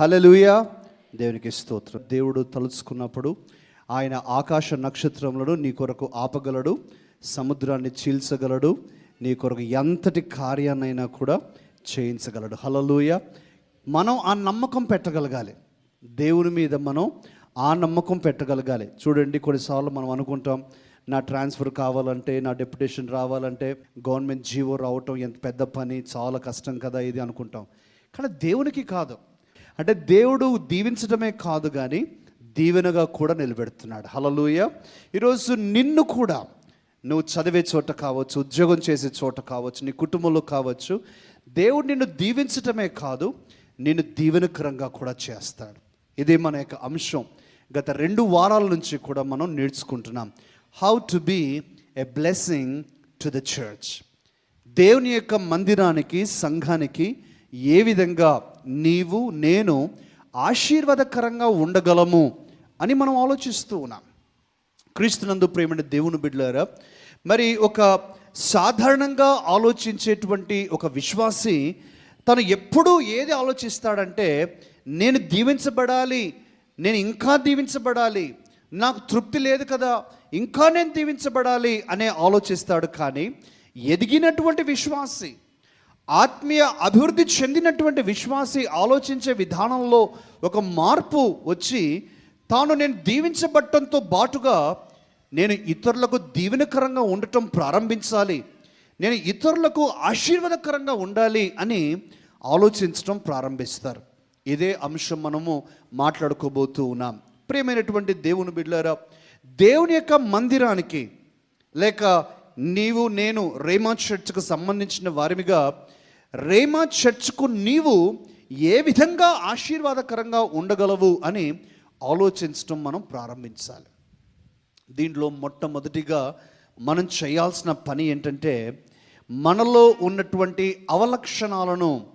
హలలుయ దేవునికి స్తోత్రం. దేవుడు తలుచుకున్నప్పుడు ఆయన ఆకాశ నక్షత్రములను నీ కొరకు ఆపగలడు సముద్రాన్ని చీల్చగలడు నీ కొరకు ఎంతటి కార్యాన్నైనా కూడా చేయించగలడు. హలలుయ మనం ఆ నమ్మకం పెట్టగలగాలి. దేవుని మీద మనం ఆ నమ్మకం పెట్టగలగాలి. చూడండి కొన్నిసార్లు మనం అనుకుంటాం నా ట్రాన్స్ఫర్ కావాలంటే నా డెప్యుటేషన్ రావాలంటే గవర్నమెంట్ జీవో రావటం ఎంత పెద్ద పని చాలా కష్టం కదా ఇది అనుకుంటాం. కానీ దేవునికి కాదు. అంటే దేవుడు దీవించడమే కాదు కానీ దీవెనగా కూడా నిలబెడుతున్నాడు. హలలుయ ఈరోజు నిన్ను కూడా నువ్వు చదివే చోట కావచ్చు ఉద్యోగం చేసే చోట కావచ్చు నీ కుటుంబంలో కావచ్చు దేవుడు నిన్ను దీవించటమే కాదు నిన్ను దీవెనకరంగా కూడా చేస్తాడు. ఇదే మన యొక్క అంశం. గత రెండు వారాల నుంచి కూడా మనం నేర్చుకుంటున్నాం. How to be a blessing to the church దేవుని యొక్క మందిరానికి సంఘానికి ఏ విధంగా నీవు నేను ఆశీర్వాదకరంగా ఉండగలము అని మనం ఆలోచిస్తూ ఉన్నాం. క్రీస్తునందు ప్రేమైన దేవుని బిడ్డలారా మరి ఒక సాధారణంగా ఆలోచించేటువంటి ఒక విశ్వాసి తను ఎప్పుడూ ఏది ఆలోచిస్తాడంటే నేను దీవించబడాలి నేను ఇంకా దీవించబడాలి నాకు తృప్తి లేదు కదా ఇంకా నేను దీవించబడాలి అనే ఆలోచిస్తాడు. కానీ ఎదిగినటువంటి విశ్వాసి ఆత్మీయ అభివృద్ధి చెందినటువంటి విశ్వాసి ఆలోచించే విధానంలో ఒక మార్పు వచ్చి తాను నేను దీవించబట్టంతో బాటుగా నేను ఇతరులకు దీవెనకరంగా ఉండటం ప్రారంభించాలి నేను ఇతరులకు ఆశీర్వాదకరంగా ఉండాలి అని ఆలోచించడం ప్రారంభిస్తారు. ఇదే అంశం మనము మాట్లాడుకోబోతూ ఉన్నాం. ప్రియమైనటువంటి దేవుని బిడ్డారా దేవుని యొక్క మందిరానికి లేక నీవు నేను రేమా చర్చ్కు సంబంధించిన వారిగా రేమా చర్చ్కు నీవు ఏ విధంగా ఆశీర్వాదకరంగా ఉండగలవు అని ఆలోచించడం మనం ప్రారంభించాలి. దీంట్లో మొట్టమొదటిగా మనం చేయాల్సిన పని ఏంటంటే మనలో ఉన్నటువంటి అవలక్షణాలను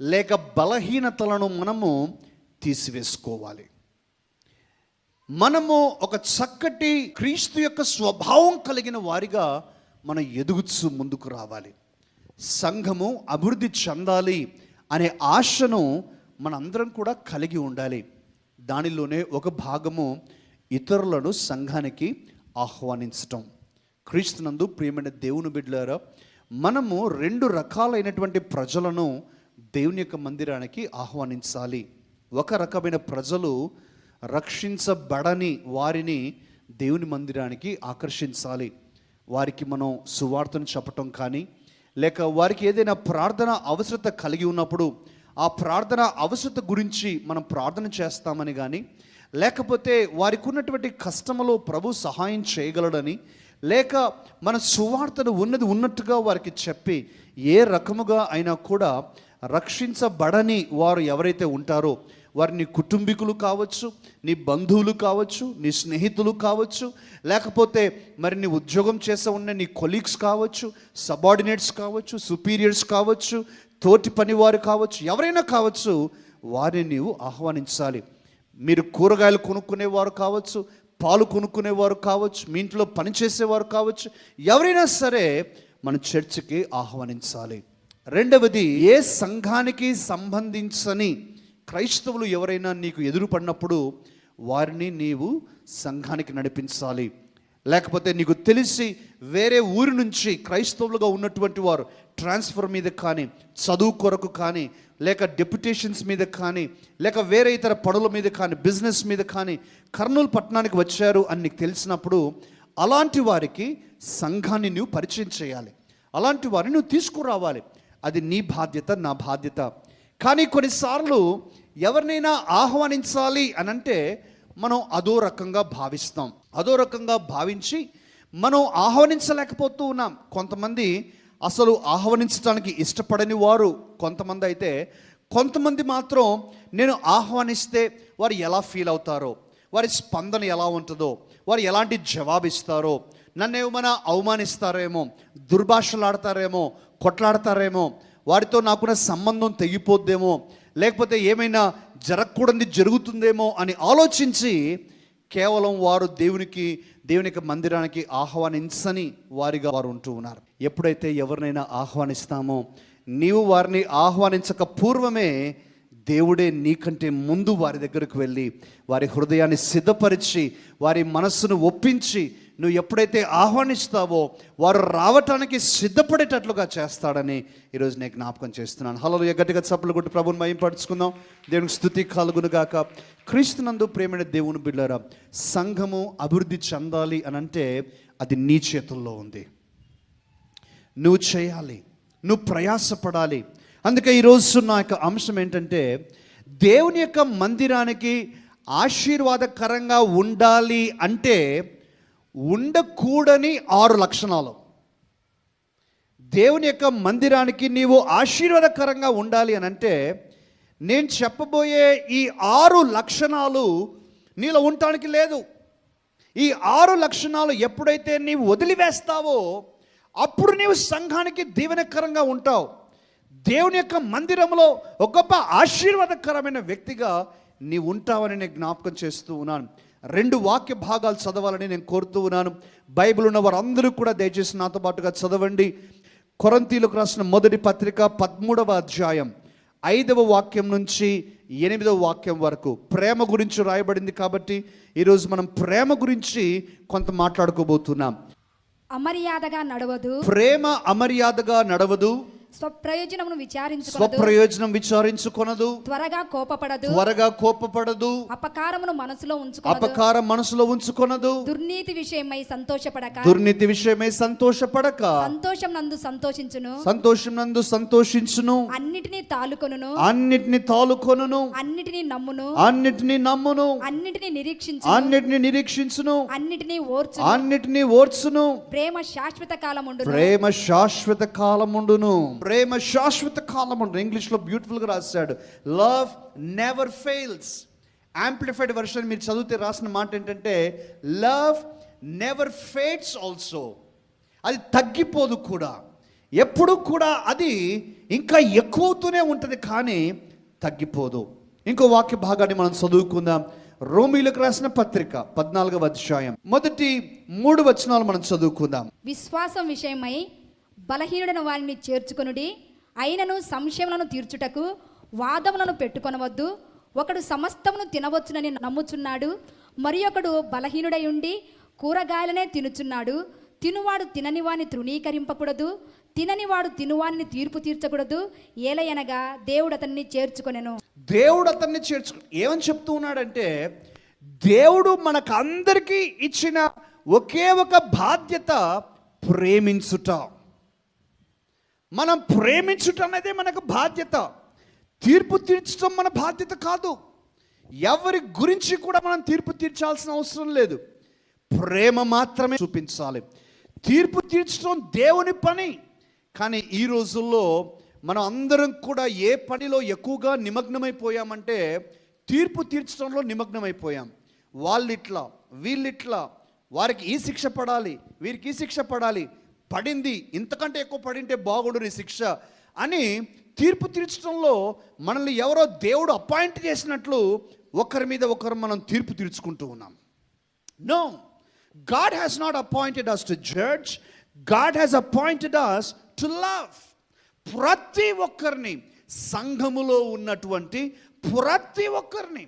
లేక బలహీనతలను మనము తీసివేసుకోవాలి. మనము ఒక చక్కటి క్రీస్తు యొక్క స్వభావం కలిగిన వారిగా మనం ఎదుగుచు ముందుకు రావాలి. సంఘము అభివృద్ధి చెందాలి అనే ఆశను మనందరం కూడా కలిగి ఉండాలి. దానిలోనే ఒక భాగము ఇతరులను సంఘానికి ఆహ్వానించటం. క్రీస్తునందు ప్రియమైన దేవుని బిడ్డలారా మనము రెండు రకాలైనటువంటి ప్రజలను దేవుని యొక్క మందిరానికి ఆహ్వానించాలి. ఒక రకమైన ప్రజలు రక్షించబడని వారిని దేవుని మందిరానికి ఆకర్షించాలి. వారికి మనం సువార్తను చెప్పటం కానీ లేక వారికి ఏదైనా ప్రార్థన అవసరత కలిగి ఉన్నప్పుడు ఆ ప్రార్థన అవసరత గురించి మనం ప్రార్థన చేస్తామని కానీ లేకపోతే వారికి ఉన్నటువంటి కష్టములో ప్రభు సహాయం చేయగలడని లేక మన సువార్తను ఉన్నది ఉన్నట్టుగా వారికి చెప్పి ఏ రకముగా అయినా కూడా రక్షించబడని వారు ఎవరైతే ఉంటారో వారి నీ కుటుంబీకులు కావచ్చు నీ బంధువులు కావచ్చు నీ స్నేహితులు కావచ్చు లేకపోతే మరి నీ ఉద్యోగం చేసే ఉన్న నీ కొలీగ్స్ కావచ్చు సబార్డినేట్స్ కావచ్చు సుపీరియర్స్ కావచ్చు తోటి పనివారు కావచ్చు ఎవరైనా కావచ్చు వారిని నీవు ఆహ్వానించాలి. మీరు కూరగాయలు కొనుక్కునేవారు కావచ్చు పాలు కొనుక్కునేవారు కావచ్చు మీ ఇంట్లో పనిచేసేవారు కావచ్చు ఎవరైనా సరే మన చర్చికి ఆహ్వానించాలి. రెండవది ఏ సంఘానికి సంబంధించని క్రైస్తవులు ఎవరైనా నీకు ఎదురుపడినప్పుడు వారిని నీవు సంఘానికి నడిపించాలి. లేకపోతే నీకు తెలిసి వేరే ఊరి నుంచి క్రైస్తవులుగా ఉన్నటువంటి వారు ట్రాన్స్ఫర్ మీద కానీ చదువు కొరకు కానీ లేక డెప్యుటేషన్స్ మీద కానీ లేక వేరే ఇతర పనుల మీద కానీ బిజినెస్ మీద కానీ కర్నూలు పట్టణానికి వచ్చారు అని నీకు తెలిసినప్పుడు అలాంటి వారికి సంఘాన్ని నువ్వు పరిచయం చేయాలి. అలాంటి వారిని నువ్వు తీసుకురావాలి. అది నీ బాధ్యత నా బాధ్యత. కానీ కొన్నిసార్లు ఎవరినైనా ఆహ్వానించాలి అని అంటే మనం అదో రకంగా భావిస్తాం. అదో రకంగా భావించి మనం ఆహ్వానించలేకపోతూ ఉన్నాం. కొంతమంది అసలు ఆహ్వానించడానికి ఇష్టపడని వారు కొంతమంది అయితే కొంతమంది మాత్రం నేను ఆహ్వానిస్తే వారు ఎలా ఫీల్ అవుతారో వారి స్పందన ఎలా ఉంటుందో వారు ఎలాంటి జవాబు ఇస్తారో నన్ను ఏమైనా అవమానిస్తారేమో దుర్భాషలాడతారేమో కొట్లాడతారేమో వారితో నాకున్న సంబంధం తెగిపోద్దేమో లేకపోతే ఏమైనా జరగకూడదు జరుగుతుందేమో అని ఆలోచించి కేవలం వారు దేవునికి దేవుని యొక్క మందిరానికి ఆహ్వానించని వారిగా వారు ఉంటూ ఉన్నారు. ఎప్పుడైతే ఎవరినైనా ఆహ్వానిస్తామో నీవు వారిని ఆహ్వానించక పూర్వమే దేవుడే నీకంటే ముందు వారి దగ్గరకు వెళ్ళి వారి హృదయాన్ని సిద్ధపరిచి వారి మనస్సును ఒప్పించి నువ్వు ఎప్పుడైతే ఆహ్వానిస్తావో వారు రావటానికి సిద్ధపడేటట్లుగా చేస్తాడని ఈరోజు నేను జ్ఞాపకం చేస్తున్నాను. హలో గట్టిగా చప్పలు కొట్టి ప్రభుని మయంపరుచుకుందాం దేవునికి స్థుతి కలుగునుగాక. క్రీస్తునందు ప్రేమైన దేవుని బిడ్డారా సంఘము అభివృద్ధి చెందాలి అని అంటే అది నీ చేతుల్లో ఉంది. నువ్వు చేయాలి. నువ్వు ప్రయాసపడాలి. అందుకే ఈరోజు నా యొక్క అంశం ఏంటంటే దేవుని యొక్క మందిరానికి ఆశీర్వాదకరంగా ఉండాలి అంటే ఉండకూడని ఆరు లక్షణాలు. దేవుని యొక్క మందిరానికి నీవు ఆశీర్వాదకరంగా ఉండాలి అని అంటే నేను చెప్పబోయే ఈ ఆరు లక్షణాలు నీలో ఉండటానికి లేదు. ఈ ఆరు లక్షణాలు ఎప్పుడైతే నీవు వదిలివేస్తావో అప్పుడు నీవు సంఘానికి దీవెనకరంగా ఉంటావు. దేవుని యొక్క మందిరంలో ఒక గొప్ప ఆశీర్వాదకరమైన వ్యక్తిగా నీవు ఉంటావని నేను జ్ఞాపకం చేస్తూ ఉన్నాను. రెండు వాక్య భాగాలు చదవాలని నేను కోరుతూ ఉన్నాను. బైబిల్ ఉన్న వారందరూ కూడా దయచేసి నాతో పాటుగా చదవండి. కొరంతీలకు రాసిన మొదటి పత్రిక పదమూడవ అధ్యాయం ఐదవ వాక్యం నుంచి ఎనిమిదవ వాక్యం వరకు ప్రేమ గురించి రాయబడింది కాబట్టి ఈరోజు మనం ప్రేమ గురించి కొంత మాట్లాడుకోబోతున్నాం. అమర్యాదగా నడవదు. ప్రేమ అమర్యాదగా నడవదు. స్వప్రయోజనమును విచారించుకొనదు. స్వప్రయోజనం విచారించుకొనదు. త్వరగా కోపపడదు. త్వరగా కోపపడదు. అపకారమును మనసులో ఉంచుకొనదు. అపకారం మనసులో ఉంచుకొనదు. దుర్నీతి విషయమై సంతోషపడక. దుర్నీతి విషయమై సంతోషపడక. సంతోషం నందు సంతోషించును. సంతోషం నందు సంతోషించును. అన్నిటినీ తాలుకొనును. అన్నిటిని తాలుకొనును. అన్నిటినీ నమ్మును. అన్నిటిని నమ్మును. అన్నిటినీ నిరీక్షించు అన్నిటిని నిరీక్షించును. అన్నిటినీ ఓర్చు అన్నిటిని ఓర్చును. ప్రేమ శాశ్వత కాలముండును. ప్రేమ శాశ్వత కాలముండును. ప్రేమ శాశ్వత కాలం అంటారు ఇంగ్లీష్లో బ్యూటిఫుల్గా రాశాడు. Love never fails amplified version మీరు చదివితే రాసిన మాట ఏంటంటే లవ్ నెవర్ ఫేట్స్ ఆల్సో అది తగ్గిపోదు కూడా. ఎప్పుడు కూడా అది ఇంకా ఎక్కువతూనే ఉంటుంది కానీ తగ్గిపోదు. ఇంకో వాక్య భాగాన్ని మనం చదువుకుందాం. రోమిలకు రాసిన పత్రిక పద్నాలుగవ అధ్యాయం. మొదటి మూడు వచనాలు మనం చదువుకుందాం. విశ్వాసం విషయమై బలహీనుడైన వారిని చేర్చుకొనుడి. అయినను సంశయములను తీర్చుటకు వాదములను పెట్టుకొనవద్దు. ఒకడు సమస్తమును తినవచ్చునని నమ్ముచున్నాడు. మరి ఒకడు బలహీనుడై ఉండి కూరగాయలనే తినుచున్నాడు. తినువాడు తిననివాని తృణీకరింపకూడదు తిననివాడు తినువాని తీర్పు తీర్చకూడదు ఏలయనగా దేవుడు అతన్ని చేర్చుకొనెను. దేవుడు అతన్ని చేర్చు ఏమని చెప్తూ ఉన్నాడంటే దేవుడు మనకందరికీ ఇచ్చిన ఒకే ఒక బాధ్యత ప్రేమించుట. మనం ప్రేమించుట అనేది మనకు బాధ్యత. తీర్పు తీర్చడం మన బాధ్యత కాదు. ఎవరి గురించి కూడా మనం తీర్పు తీర్చాల్సిన అవసరం లేదు. ప్రేమ మాత్రమే చూపించాలి. తీర్పు తీర్చడం దేవుని పని. కానీ ఈ రోజుల్లో మనం అందరం కూడా ఏ పనిలో ఎక్కువగా నిమగ్నమైపోయామంటే తీర్పు తీర్చడంలో నిమగ్నమైపోయాం. వాళ్ళిట్లా వీళ్ళిట్లా వారికి ఈ శిక్ష పడాలి వీరికి ఈ శిక్ష పడాలి పడింది ఇంతకంటే ఎక్కువ పడింటే బాగుండు నీ శిక్ష అని తీర్పు తీర్చడంలో మనల్ని ఎవరో దేవుడు అపాయింట్ చేసినట్లు ఒకరి మీద ఒకరు మనం తీర్పు తీర్చుకుంటూ ఉన్నాం. No God has not appointed us to judge God has appointed us to love ప్రతి ఒక్కరిని సంఘములో ఉన్నటువంటి ప్రతి ఒక్కరిని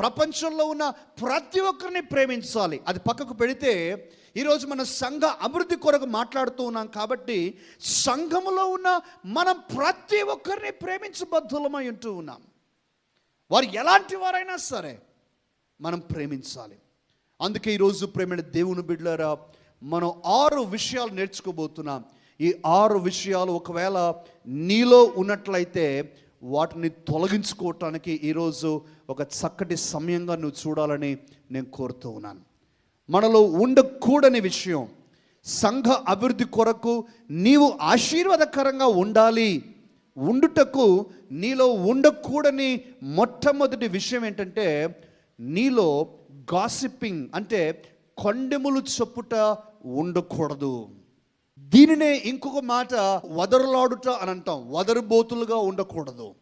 ప్రపంచంలో ఉన్న ప్రతి ఒక్కరిని ప్రేమించాలి. అది పక్కకు పెడితే ఈరోజు మన సంఘ అభివృద్ధి కొరకు మాట్లాడుతూ ఉన్నాం కాబట్టి సంఘములో ఉన్న మనం ప్రతి ఒక్కరిని ప్రేమించబద్ధులమై ఉంటూ ఉన్నాం. వారు ఎలాంటి వారైనా సరే మనం ప్రేమించాలి. అందుకే ఈరోజు ప్రేమైన దేవుని బిడ్డలారా మనం ఆరు విషయాలు నేర్చుకోబోతున్నాం. ఈ ఆరు విషయాలు ఒకవేళ నీలో ఉన్నట్లయితే వాటిని తొలగించుకోవటానికి ఈరోజు ఒక చక్కటి సమయంగా నువ్వు చూడాలని నేను కోరుతూ ఉన్నాను. మనలో ఉండకూడని విషయం సంఘ అభివృద్ధి కొరకు నీవు ఆశీర్వాదకరంగా ఉండాలి. ఉండుటకు నీలో ఉండకూడని మొట్టమొదటి విషయం ఏంటంటే నీలో గాసిపింగ్ అంటే కొండెములు చొప్పుట ఉండకూడదు. దీనినే ఇంకొక మాట వదరులాడుట అని అంటాం. వదరుబోతులుగా ఉండకూడదు.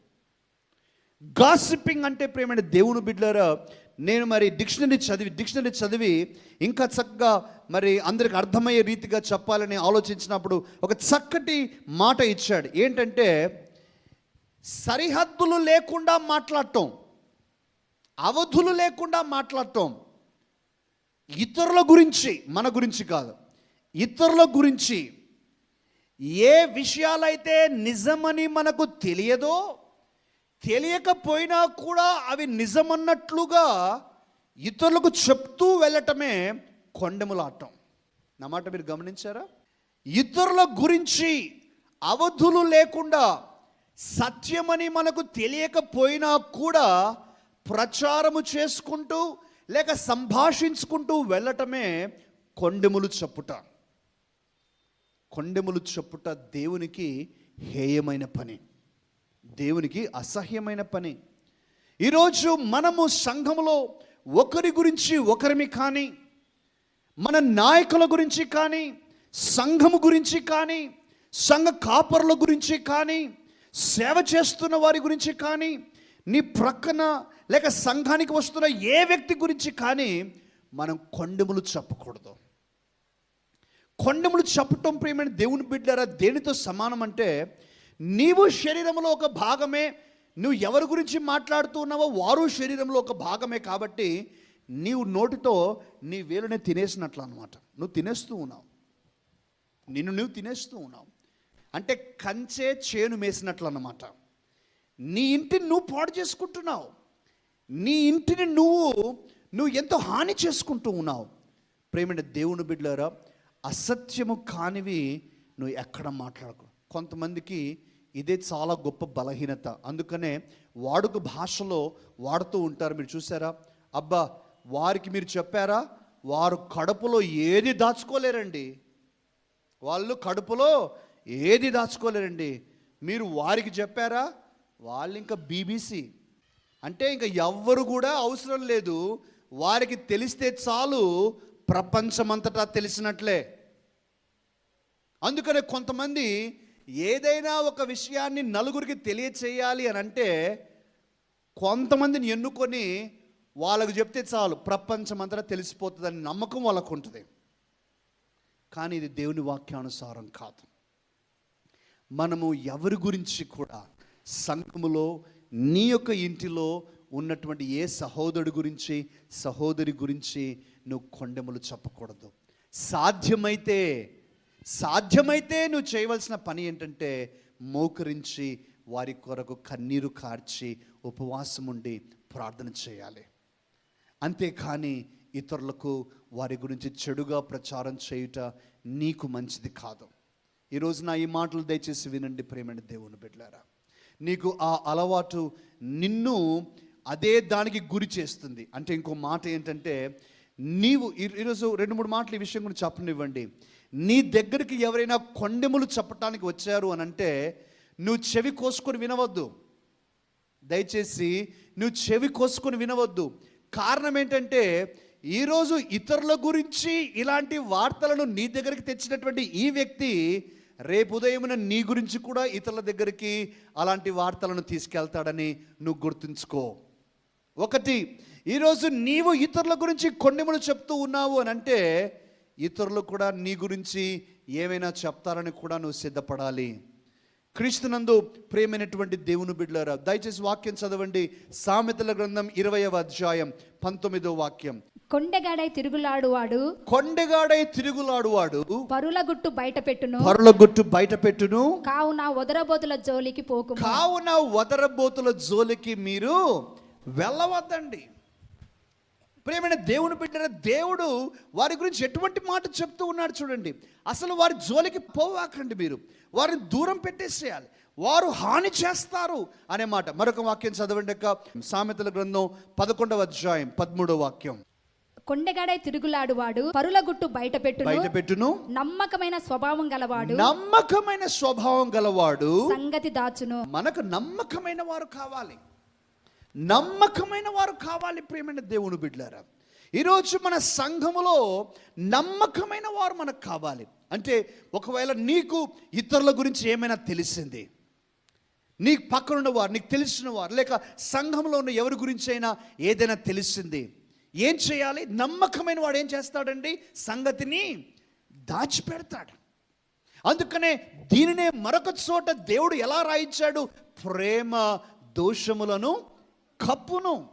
గాసిపింగ్ అంటే ప్రేమైన దేవుని బిడ్డలారా నేను మరి డిక్షనరీ చదివి డిక్షనరీ చదివి ఇంకా చక్కగా మరి అందరికి అర్థమయ్యే రీతిగా చెప్పాలని ఆలోచించినప్పుడు ఒక చక్కటి మాట ఇచ్చాడు. ఏంటంటే సరిహద్దులు లేకుండా మాట్లాడటం అవధులు లేకుండా మాట్లాడటం ఇతరుల గురించి మన గురించి కాదు. ఇతరుల గురించి ఏ విషయాలైతే నిజమని మనకు తెలియదో తెలియకపోయినా కూడా అవి నిజమన్నట్లుగా ఇతరులకు చెప్తూ వెళ్ళటమే కొండెములాటం. నా మాట మీరు గమనించారా? ఇతరుల గురించి అవధులు లేకుండా సత్యమని మనకు తెలియకపోయినా కూడా ప్రచారము చేసుకుంటూ లేక సంభాషించుకుంటూ వెళ్ళటమే కొండెములు చెప్పుట. కొండెములు చెప్పుట దేవునికి హేయమైన పని. దేవునికి అసహ్యమైన పని. ఈరోజు మనము సంఘములో ఒకరి గురించి ఒకరిమి కానీ మన నాయకుల గురించి కానీ సంఘము గురించి కానీ సంఘ కాపరుల గురించి కానీ సేవ చేస్తున్న వారి గురించి కానీ నీ ప్రక్కన లేక సంఘానికి వస్తున్న ఏ వ్యక్తి గురించి కానీ మనం కొండములు చెప్పకూడదు కొండములు చప్పటం ప్రియమైన దేవుని బిడ్డారా దేనితో సమానం అంటే నీవు శరీరంలో ఒక భాగమే నువ్వు ఎవరి గురించి మాట్లాడుతూ ఉన్నావో వారు శరీరంలో ఒక భాగమే కాబట్టి నీవు నోటితో నీ వేలునే తినేసినట్లు అనమాట నువ్వు తినేస్తూ ఉన్నావు. నిన్ను నువ్వు తినేస్తూ ఉన్నావు. అంటే కంచే చేను మేసినట్లు అన్నమాట నీ ఇంటిని నువ్వు పాడు చేసుకుంటున్నావు. నీ ఇంటిని నువ్వు నువ్వు ఎంతో హాని చేసుకుంటూ ఉన్నావు. ప్రేమైన దేవుని బిడ్డారా అసత్యము కానివి నువ్వు ఎక్కడ మాట్లాడకు. కొంతమందికి ఇదే చాలా గొప్ప బలహీనత. అందుకనే వాడుక భాషలో వాడుతూ ఉంటారు. మీరు చూసారా? అబ్బా వారికి మీరు చెప్పారా? వారు కడుపులో ఏది దాచుకోలేరండి. వాళ్ళు కడుపులో ఏది దాచుకోలేరండి. మీరు వారికి చెప్పారా? వాళ్ళు ఇంకా బీబీసీ. అంటే ఇంకా ఎవ్వరు కూడా అవసరం లేదు. వారికి తెలిస్తే చాలు ప్రపంచమంతటా తెలిసినట్లే. అందుకనే కొంతమంది ఏదైనా ఒక విషయాన్ని నలుగురికి తెలియచేయాలి అని అంటే కొంతమందిని ఎన్నుకొని వాళ్ళకు చెప్తే చాలు ప్రపంచమంతా తెలిసిపోతుందని నమ్మకం వాళ్ళకు ఉంటుంది. కానీ ఇది దేవుని వాక్యానుసారం కాదు. మనము ఎవరి గురించి కూడా సంఘములో నీ యొక్క ఇంటిలో ఉన్నటువంటి ఏ సహోదరుడి గురించి సహోదరి గురించి నువ్వు కొండెములు చెప్పకూడదు. సాధ్యమైతే సాధ్యమైతే నువ్వు చేయవలసిన పని ఏంటంటే మోకరించి వారి కొరకు కన్నీరు కార్చి ఉపవాసం ఉండి ప్రార్థన చేయాలి. అంతేకాని ఇతరులకు వారి గురించి చెడుగా ప్రచారం చేయుట నీకు మంచిది కాదు. ఈరోజు నా ఈ మాటలు దయచేసి వినండి ప్రేమని దేవుని బిడ్డారా నీకు ఆ అలవాటు నిన్ను అదే దానికి గురి చేస్తుంది. అంటే ఇంకో మాట ఏంటంటే నీవు ఈ- ఈరోజు రెండు మూడు మాటలు ఈ విషయం గురించి చెప్పనివ్వండి. నీ దగ్గరికి ఎవరైనా కొండెములు చెప్పటానికి వచ్చారు అని అంటే నువ్వు చెవి కోసుకొని వినవద్దు. దయచేసి నువ్వు చెవి కోసుకొని వినవద్దు. కారణం ఏంటంటే ఈరోజు ఇతరుల గురించి ఇలాంటి వార్తలను నీ దగ్గరికి తెచ్చినటువంటి ఈ వ్యక్తి రేపు ఉదయమున నీ గురించి కూడా ఇతరుల దగ్గరికి అలాంటి వార్తలను తీసుకెళ్తాడని నువ్వు గుర్తుంచుకో. ఒకటి ఈరోజు నీవు ఇతరుల గురించి కొండెములు చెప్తూ ఉన్నావు అని అంటే ఇతరులు కూడా నీ గురించి ఏమైనా చెప్తారని కూడా నువ్వు సిద్ధపడాలి. క్రీస్తునందు ప్రేమైనటువంటి దేవుని బిడ్డలారా దయచేసి వాక్యం చదవండి. సామెతల గ్రంథం ఇరవయవ అధ్యాయం పంతొమ్మిదో వాక్యం. కొండగాడై తిరుగులాడువాడు కొండెగాడై తిరుగులాడువాడు పరుల గుట్టు బయట పెట్టును పరుల గుట్టు బయట పెట్టును కావున వదరబోతుల జోలికి పోకుము. కావున వదరబోతుల జోలికి మీరు వెళ్ళవద్దండి. ప్రేమైన దేవుని బిడ్డ దేవుడు వారి గురించి ఎటువంటి మాట చెప్తూ ఉన్నాడు చూడండి. అసలు వారి జోలికి పోవాకండి మీరు. వారిని దూరం పెట్టేసేయాలి. వారు హాని చేస్తారు అనే మాట. మరొక వాక్యం చదవండి యొక్క సామెతల గ్రంథం పదకొండవ అధ్యాయం పదమూడవ వాక్యం. కొండగాడై తిరుగులాడువాడు పరుల గుట్టు బయట పెట్టును బయట పెట్టును నమ్మకమైన స్వభావం గలవాడు నమ్మకమైన స్వభావం గలవాడు సంగతి దాచును. మనకు నమ్మకమైన వారు కావాలి. నమ్మకమైన వారు కావాలి ప్రేమైన దేవుని బిడ్డారా ఈరోజు మన సంఘములో నమ్మకమైన వారు మనకు కావాలి. అంటే ఒకవేళ నీకు ఇతరుల గురించి ఏమైనా తెలిసింది నీకు పక్కనున్న వారు నీకు తెలిసిన వారు లేక సంఘంలో ఉన్న ఎవరి గురించి అయినా ఏదైనా తెలిసింది ఏం చేయాలి? నమ్మకమైన వాడు ఏం చేస్తాడండి? సంగతిని దాచిపెడతాడు. అందుకనే దీనినే మరొక చోట దేవుడు ఎలా రాయించాడు? ప్రేమ దోషములను కప్పును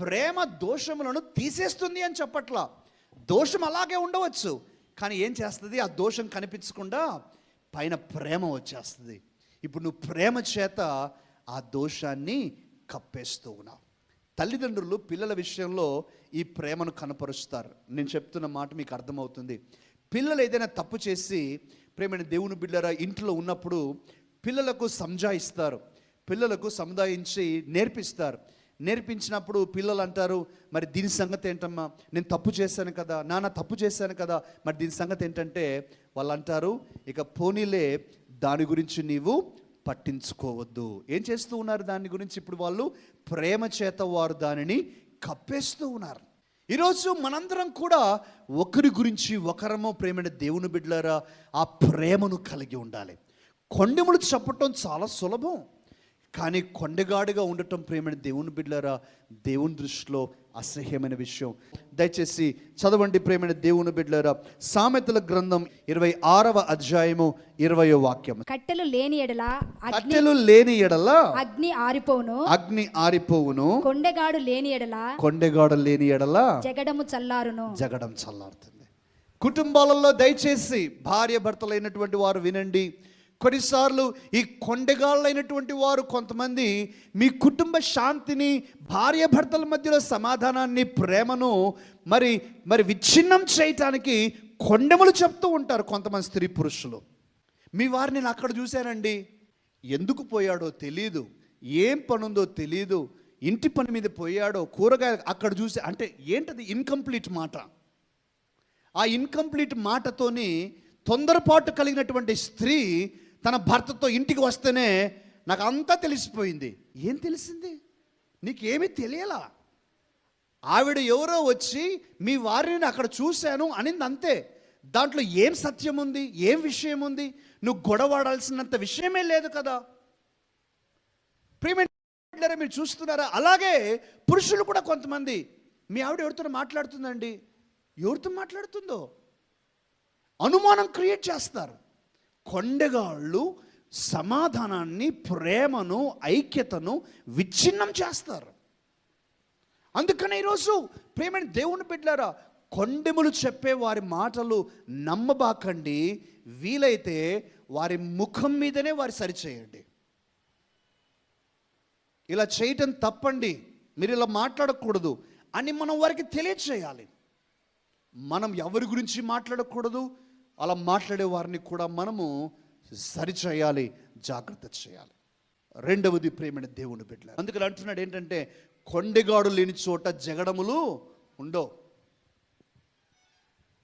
ప్రేమ దోషములను తీసేస్తుంది అని చెప్పట్లా. దోషం అలాగే ఉండవచ్చు కానీ ఏం చేస్తుంది? ఆ దోషం కనిపించకుండా పైన ప్రేమ వచ్చేస్తుంది. ఇప్పుడు నువ్వు ప్రేమ చేత ఆ దోషాన్ని కప్పేస్తూ ఉన్నావు. తల్లిదండ్రులు పిల్లల విషయంలో ఈ ప్రేమను కనపరుస్తారు. నేను చెప్తున్న మాట మీకు అర్థమవుతుంది. పిల్లలు ఏదైనా తప్పు చేసి ప్రేమైన దేవుని బిడ్డరా ఇంట్లో ఉన్నప్పుడు పిల్లలకు సంజాయిస్తారు. పిల్లలకు సముదాయించి నేర్పిస్తారు. నేర్పించినప్పుడు పిల్లలు అంటారు మరి దీని సంగతి ఏంటమ్మా? నేను తప్పు చేశాను కదా నాన్న తప్పు చేశాను కదా మరి దీని సంగతి ఏంటంటే? వాళ్ళు అంటారు ఇక పోనీలే దాని గురించి నీవు పట్టించుకోవద్దు. ఏం చేస్తూ ఉన్నారు దాని గురించి? ఇప్పుడు వాళ్ళు ప్రేమ చేత వారు దానిని కప్పేస్తూ ఉన్నారు. ఈరోజు మనందరం కూడా ఒకరి గురించి ఒకరమో ప్రేమైన దేవుని బిడ్డలారా ఆ ప్రేమను కలిగి ఉండాలి. కొండెములు చెప్పటం చాలా సులభం. కానీ కొండగాడుగా ఉండటం ప్రేమైన దేవుని బిడ్డలారా దేవుని దృష్టిలో అసహ్యమైన విషయం. దయచేసి చదవండి ప్రేమైన దేవుని బిడ్డలారా సామెతల గ్రంథం ఇరవై ఆరవ అధ్యాయము ఇరవయో వాక్యం. కట్టెలు లేని ఎడల అగ్ని కట్టెలు లేని ఎడల అగ్ని ఆరిపోవును. అగ్ని ఆరిపోవును. కొండెగాడు లేని ఎడల కొండెగాడ లేని ఎడల జగడము చల్లారును. జగడం చల్లారుతుంది. కుటుంబాలలో దయచేసి భార్య భర్తలైనటువంటి వారు వినండి. కొన్నిసార్లు ఈ కొండగాళ్ళైనటువంటి వారు కొంతమంది మీ కుటుంబ శాంతిని భార్య భర్తల మధ్యలో సమాధానాన్ని ప్రేమను మరి మరి విచ్ఛిన్నం చేయటానికి కొండములు చెప్తూ ఉంటారు కొంతమంది స్త్రీ పురుషులు. మీ వారిని నేను అక్కడ చూశానండి. ఎందుకు పోయాడో తెలియదు ఏం పనుందో తెలియదు ఇంటి పని మీద పోయాడో కూరగాయలు అక్కడ చూసే అంటే ఏంటది ఇన్కంప్లీట్ మాట? ఆ ఇన్కంప్లీట్ మాటతోని తొందరపాటు కలిగినటువంటి స్త్రీ తన భర్తతో ఇంటికి వస్తేనే నాకు అంతా తెలిసిపోయింది. ఏం తెలిసింది? నీకేమీ తెలియలా? ఆవిడ ఎవరో వచ్చి మీ వారిని అక్కడ చూశాను అనింది అంతే దాంట్లో ఏం సత్యం ఉంది ఏం విషయం ఉంది నువ్వు గొడవాడాల్సినంత విషయమే లేదు కదా. ప్రియమైన మీరు చూస్తున్నారా? అలాగే పురుషులు కూడా కొంతమంది. మీ ఆవిడ ఎవరితో మాట్లాడుతుందండి? ఎవరితో మాట్లాడుతుందో? అనుమానం క్రియేట్ చేస్తారు. కొండగాళ్ళు సమాధానాన్ని ప్రేమను ఐక్యతను విచ్ఛిన్నం చేస్తారు. అందుకని ఈరోజు ప్రేమని దేవుని బిడ్డారా కొండెములు చెప్పే వారి మాటలు నమ్మబాకండి. వీలైతే వారి ముఖం మీదనే వారి సరిచేయండి. ఇలా చేయటం తప్పండి. మీరు ఇలా మాట్లాడకూడదు అని మనం వారికి తెలియచేయాలి. మనం ఎవరి గురించి మాట్లాడకూడదు? అలా మాట్లాడే వారిని కూడా మనము సరిచేయాలి జాగ్రత్త చేయాలి. రెండవది ప్రేమైన దేవుని బిడ్డ అందుకని అంటున్నాడు ఏంటంటే కొండెగాడు లేని చోట జగడములు ఉండవు.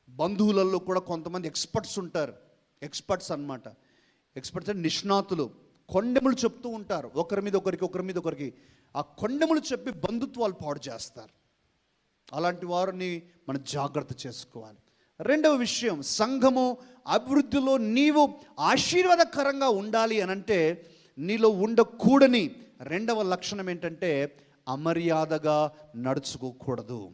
బంధువులలో కూడా కొంతమంది ఎక్స్పర్ట్స్ ఉంటారు. ఎక్స్పర్ట్స్ అన్నమాట. ఎక్స్పర్ట్స్ అంటే నిష్ణాతులు. కొండెములు చెప్తూ ఉంటారు. ఒకరి మీద ఒకరికి ఒకరి మీద ఒకరికి. ఆ కొండెములు చెప్పి బంధుత్వాలు పాడు చేస్తారు. అలాంటి వారిని మనం జాగ్రత్త చేసుకోవాలి. రెండవ విషయం సంఘము అభివృద్ధిలో నీవు ఆశీర్వాదకరంగా ఉండాలి అని అంటే నీలో ఉండకూడని రెండవ లక్షణం ఏంటంటే అమర్యాదగా నడుచుకోకూడదు.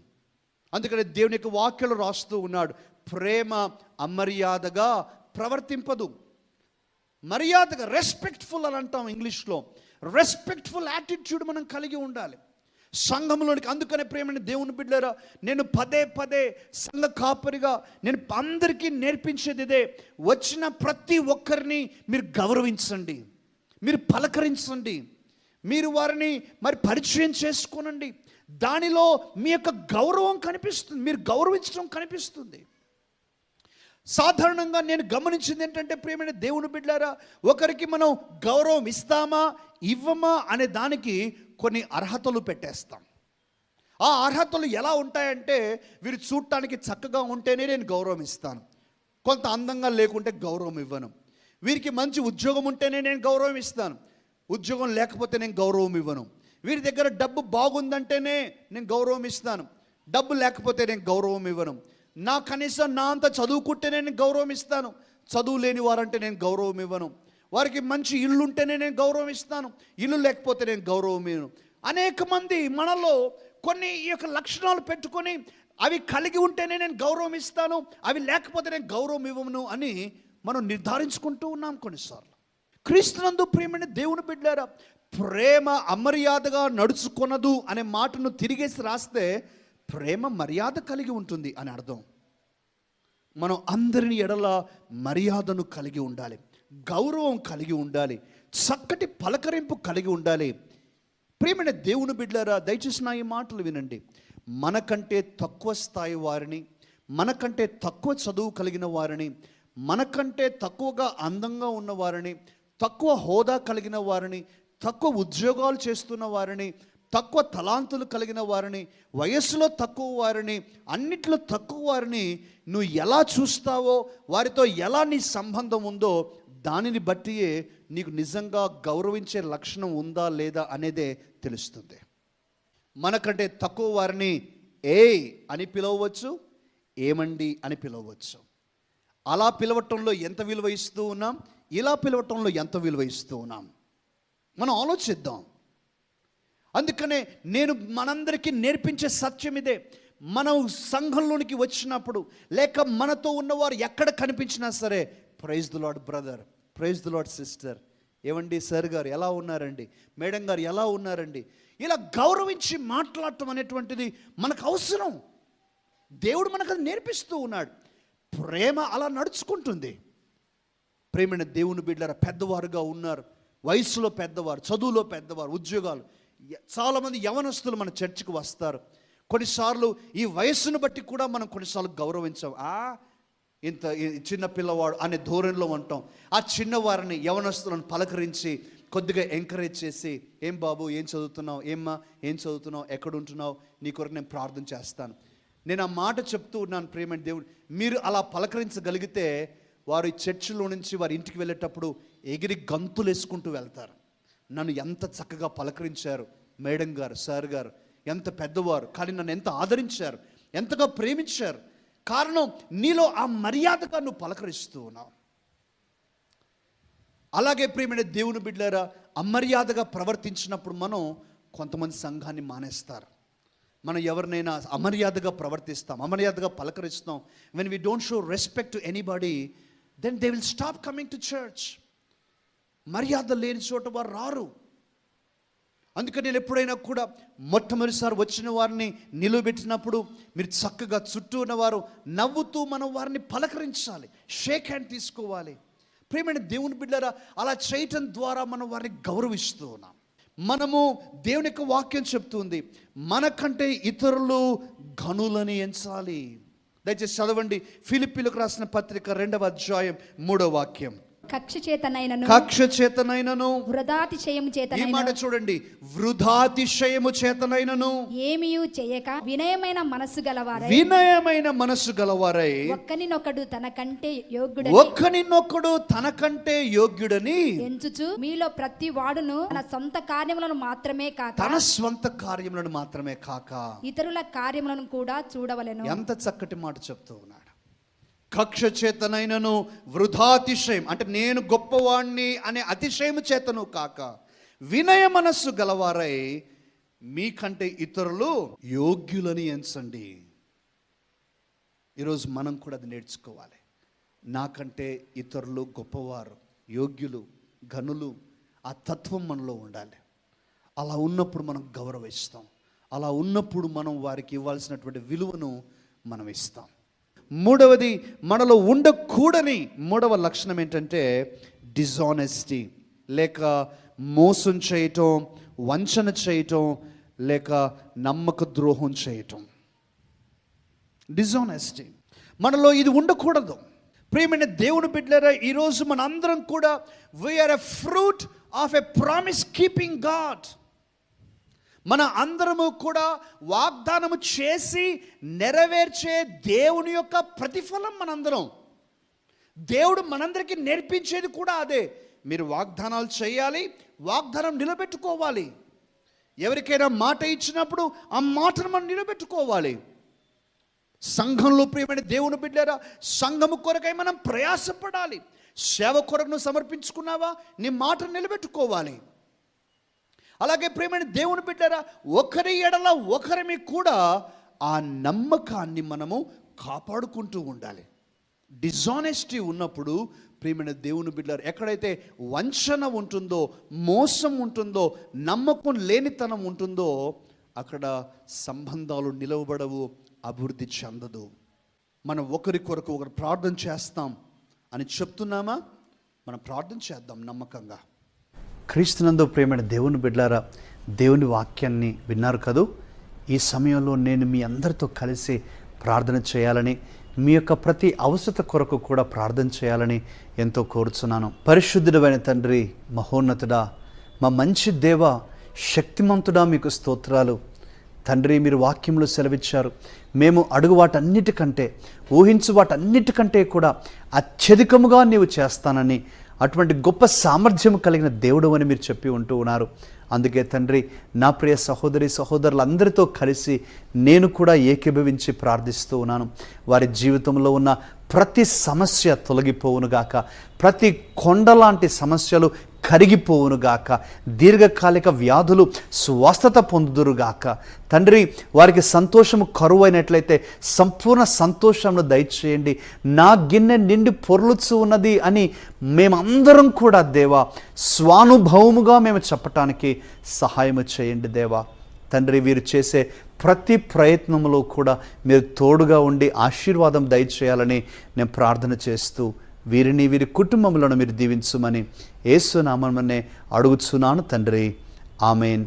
అందుకనే దేవుని యొక్క వాక్యలు రాస్తూ ఉన్నాడు ప్రేమ అమర్యాదగా ప్రవర్తింపదు. మర్యాదగా రెస్పెక్ట్ఫుల్ అని అంటాం ఇంగ్లీష్లో. రెస్పెక్ట్ఫుల్ యాటిట్యూడ్ మనం కలిగి ఉండాలి. సంఘంలోనికి అందుకనే ప్రేమని దేవుని బిడ్డరా నేను పదే పదే సంఘ కాపరిగా నేను అందరికీ నేర్పించేది ఇదే వచ్చిన ప్రతి ఒక్కరిని మీరు గౌరవించండి మీరు పలకరించండి మీరు వారిని మరి పరిచయం చేసుకోనండి. దానిలో మీ యొక్క గౌరవం కనిపిస్తుంది మీరు గౌరవించడం కనిపిస్తుంది. సాధారణంగా నేను గమనించింది ఏంటంటే ప్రేమైన దేవుని బిడ్డారా ఒకరికి మనం గౌరవం ఇస్తామా ఇవ్వమా అనే దానికి కొన్ని అర్హతలు పెట్టేస్తాం. ఆ అర్హతలు ఎలా ఉంటాయంటే వీరు చూడటానికి చక్కగా ఉంటేనే నేను గౌరవం ఇస్తాను. కొంత అందంగా లేకుంటే గౌరవం ఇవ్వను. వీరికి మంచి ఉద్యోగం ఉంటేనే నేను గౌరవం ఇస్తాను. ఉద్యోగం లేకపోతే నేను గౌరవం ఇవ్వను. వీరి దగ్గర డబ్బు బాగుందంటేనే నేను గౌరవం ఇస్తాను. డబ్బు లేకపోతే నేను గౌరవం ఇవ్వను. నా కనీసం నా అంత చదువుకుంటేనే నేను గౌరవం ఇస్తాను. చదువు లేని వారంటే నేను గౌరవం ఇవ్వను. వారికి మంచి ఇల్లు ఉంటేనే నేను గౌరవం ఇస్తాను ఇల్లు లేకపోతే నేను గౌరవం ఇవ్వను అనేక మంది మనలో కొన్ని ఈ యొక్క లక్షణాలు పెట్టుకొని అవి కలిగి ఉంటేనే నేను గౌరవం ఇస్తాను అవి లేకపోతే నేను గౌరవం ఇవ్వను అని మనం నిర్ధారించుకుంటూ ఉన్నాం కొన్నిసార్లు. క్రీస్తునందు ప్రేమని దేవుని బిడ్డారా ప్రేమ అమర్యాదగా నడుచుకొనదు అనే మాటను తిరిగేసి రాస్తే ప్రేమ మర్యాద కలిగి ఉంటుంది అని అర్థం. మనం అందరిని ఎడల మర్యాదను కలిగి ఉండాలి. గౌరవం కలిగి ఉండాలి చక్కటి పలకరింపు కలిగి ఉండాలి. ప్రేమైన దేవుని బిడ్డారా దయచేసి నా ఈ మాటలు వినండి. మనకంటే తక్కువ స్థాయి వారిని మనకంటే తక్కువ చదువు కలిగిన వారిని మనకంటే తక్కువగా అందంగా ఉన్న వారిని తక్కువ హోదా కలిగిన వారిని తక్కువ ఉద్యోగాలు చేస్తున్న వారిని తక్కువ తలాంతులు కలిగిన వారిని వయస్సులో తక్కువ వారిని అన్నిట్లో తక్కువ వారిని నువ్వు ఎలా చూస్తావో వారితో ఎలా నీ సంబంధం ఉందో దానిని బట్టియే నీకు నిజంగా గౌరవించే లక్షణం ఉందా లేదా అనేదే తెలుస్తుంది. మనకంటే తక్కువ వారిని ఏ అని పిలవవచ్చు ఏమండి అని పిలవవచ్చు. అలా పిలవటంలో ఎంత విలువ ఇస్తూ ఉన్నాం? ఇలా పిలవటంలో ఎంత విలువ ఇస్తూ ఉన్నాం? మనం ఆలోచిద్దాం. అందుకనే నేను మనందరికీ నేర్పించే సత్యం ఇదే. మనం సంఘంలోనికి వచ్చినప్పుడు లేక మనతో ఉన్నవారు ఎక్కడ కనిపించినా సరే praise the Lord brother praise the Lord sister ఏమండి సార్ గారు ఎలా ఉన్నారండి? మేడం గారు ఎలా ఉన్నారండి? ఇలా గౌరవించి మాట్లాడటం అనేటువంటిది మనకు అవసరం. దేవుడు మనకు అది నేర్పిస్తూ ఉన్నాడు. ప్రేమ అలా నడుచుకుంటుంది. ప్రేమైన దేవుని బిడ్డల పెద్దవారుగా ఉన్నారు. వయసులో పెద్దవారు చదువులో పెద్దవారు ఉద్యోగాలు చాలామంది యవనస్తులు మన చర్చికి వస్తారు. కొన్నిసార్లు ఈ వయస్సును బట్టి కూడా మనం కొన్నిసార్లు గౌరవించాం. ఆ ఇంత చిన్న పిల్లవాడు అనే ధోరణిలో ఉంటాం. ఆ చిన్నవారిని యవనస్తులను పలకరించి కొద్దిగా ఎంకరేజ్ చేసి ఏం బాబు ఏం చదువుతున్నావు? ఏమ్మా? ఏం చదువుతున్నావు? ఎక్కడ ఉంటున్నావు నీ కొరకు నేను ప్రార్థన చేస్తాను. నేను ఆ మాట చెప్తూ ఉన్నాను ప్రేమ దేవుడు. మీరు అలా పలకరించగలిగితే వారు చర్చిలో నుంచి వారి ఇంటికి వెళ్ళేటప్పుడు ఎగిరి గంతులు వేసుకుంటూ వెళ్తారు. నన్ను ఎంత చక్కగా పలకరించారు మేడం గారు సార్ గారు. ఎంత పెద్దవారు. కానీ నన్ను ఎంత ఆదరించారు. ఎంతగా ప్రేమించారు. కారణం నీలో ఆ మర్యాదగా నువ్వు పలకరిస్తూ ఉన్నావు. అలాగే ప్రేమైన దేవుని బిడ్డారా అమర్యాదగా ప్రవర్తించినప్పుడు మనం కొంతమంది సంఘాన్ని మానేస్తారు. మనం ఎవరినైనా అమర్యాదగా ప్రవర్తిస్తాం అమర్యాదగా పలకరిస్తాం. When we don't show respect to anybody then they will stop coming to church మర్యాద లేని చోట వారు రారు. అందుకని నేను ఎప్పుడైనా కూడా మొట్టమొదటిసారి వచ్చిన వారిని నిలువబెట్టినప్పుడు మీరు చక్కగా చుట్టూ ఉన్నవారు నవ్వుతూ మనం వారిని పలకరించాలి షేక్ హ్యాండ్ తీసుకోవాలి. ప్రేమైన దేవుని బిడ్డరా అలా చేయటం ద్వారా మనం వారిని గౌరవిస్తూ ఉన్నాం. మనము దేవుని యొక్క వాక్యం చెప్తుంది మనకంటే ఇతరులు ఘనులని ఎంచాలి. దయచేసి చదవండి ఫిలిపిలకు రాసిన పత్రిక రెండవ అధ్యాయం మూడో వాక్యం. కక్ష చేతనైనను కక్ష చేతనైనను వృధాతిశయము ఈ చేతనైన మాట చూడండి. వృధాతిశయము చేతనైనను ఏమియు చేయక వినయమైన మనస్సు గలవారై వినయమైన మనస్సు గలవారై ఒక్కనినొకడు తనకంటే యోగ్యుడని ఒక్కనినొక్కడు తనకంటే యోగ్యుడని ఎంచుచు మీలో ప్రతి వాడును తన సొంత కార్యములను మాత్రమే కాక తన స్వంత కార్యములను మాత్రమే కాక. ఇతరుల కార్యములను కూడా చూడవలెను. ఎంత చక్కటి మాట చెప్తూ ఉన్నాడు కక్ష చేతనైనను వృధాతిశయం. అంటే నేను గొప్పవాణ్ణి అనే అతిశయము చేతను కాక వినయ మనస్సు గలవారై మీకంటే ఇతరులు యోగ్యులని ఎంచండి. ఈరోజు మనం కూడా అది నేర్చుకోవాలి. నాకంటే ఇతరులు గొప్పవారు యోగ్యులు గనులు ఆ తత్వం మనలో ఉండాలి. అలా ఉన్నప్పుడు మనం గౌరవిస్తాం. అలా ఉన్నప్పుడు మనం వారికి ఇవ్వాల్సినటువంటి విలువను మనం ఇస్తాం. మూడవది మనలో ఉండకూడని మూడవ లక్షణం ఏంటంటే డిజానెస్టీ లేక మోసం చేయటం వంచన చేయటం లేక నమ్మక ద్రోహం చేయటం. డిజానెస్టీ మనలో ఇది ఉండకూడదు. ప్రియమైన దేవుని బిడ్డలారా ఈరోజు మన అందరం కూడా we are a fruit of a promise keeping God మన అందరము కూడా వాగ్దానము చేసి నెరవేర్చే దేవుని యొక్క ప్రతిఫలం మనందరం. దేవుడు మనందరికీ నేర్పించేది కూడా అదే. మీరు వాగ్దానాలు చేయాలి వాగ్దానం నిలబెట్టుకోవాలి. ఎవరికైనా మాట ఇచ్చినప్పుడు ఆ మాటను మనం నిలబెట్టుకోవాలి. సంఘంలో ప్రియమైన దేవుని బిడ్డారా సంఘము కొరకై మనం ప్రయాసపడాలి. సేవ కొరకును సమర్పించుకున్నావా? నీ మాటను నిలబెట్టుకోవాలి. అలాగే ప్రేమైన దేవుని బిడ్డారా ఒకరి ఎడల ఒకరిమి కూడా ఆ నమ్మకాన్ని మనము కాపాడుకుంటూ ఉండాలి. డిజానెస్టీ ఉన్నప్పుడు ప్రియమైన దేవుని బిడ్డారు ఎక్కడైతే వంచన ఉంటుందో మోసం ఉంటుందో నమ్మకం లేనితనం ఉంటుందో అక్కడ సంబంధాలు నిలవబడవు అభివృద్ధి చెందదు. మనం ఒకరి కొరకు ఒకరు ప్రార్థన చేస్తాం అని చెప్తున్నామా? మనం ప్రార్థన చేద్దాం నమ్మకంగా. క్రీస్తునందు ప్రేమైన దేవుని బిడ్డారా దేవుని వాక్యాన్ని విన్నారు కదూ? ఈ సమయంలో నేను మీ అందరితో కలిసి ప్రార్థన చేయాలని మీ యొక్క ప్రతి అవసరత కొరకు కూడా ప్రార్థన చేయాలని ఎంతో కోరుచున్నాను. పరిశుద్ధుడమైన తండ్రి మహోన్నతుడా మా మంచి దేవ శక్తిమంతుడా మీకు స్తోత్రాలు. తండ్రి మీరు వాక్యంలో సెలవిచ్చారు. మేము అడుగు వాటన్నిటికంటే ఊహించు వాటన్నిటికంటే కూడా అత్యధికముగా నీవు చేస్తానని అటువంటి గొప్ప సామర్థ్యం కలిగిన దేవుడు అని మీరు చెప్పి ఉంటూ ఉన్నారు. అందుకే తండ్రి నా ప్రియ సహోదరి సహోదరులందరితో కలిసి నేను కూడా ఏకీభవించి ప్రార్థిస్తూ ఉన్నాను. వారి జీవితంలో ఉన్న ప్రతి సమస్య తొలగిపోవునుగాక ప్రతి కొండలాంటి సమస్యలు కరిగిపోవునుగాక దీర్ఘకాలిక వ్యాధులు స్వస్థత పొందుదురుగాక తండ్రి వారికి సంతోషము కరువైనట్లయితే సంపూర్ణ సంతోషంను దయచేయండి. నా గిన్నె నిండి పొర్లుచు ఉన్నది అని మేమందరం కూడా దేవా స్వానుభవముగా మేము చెప్పటానికి సహాయము చేయండి దేవా. తండ్రి వీరు చేసే ప్రతి ప్రయత్నంలో కూడా మీరు తోడుగా ఉండి ఆశీర్వాదం దయచేయాలని నేను ప్రార్థన చేస్తూ వీరిని వీరి కుటుంబములను మీరు దీవించమని ఏసునామనే అడుగుచున్నాను తండ్రి. ఆమెన్.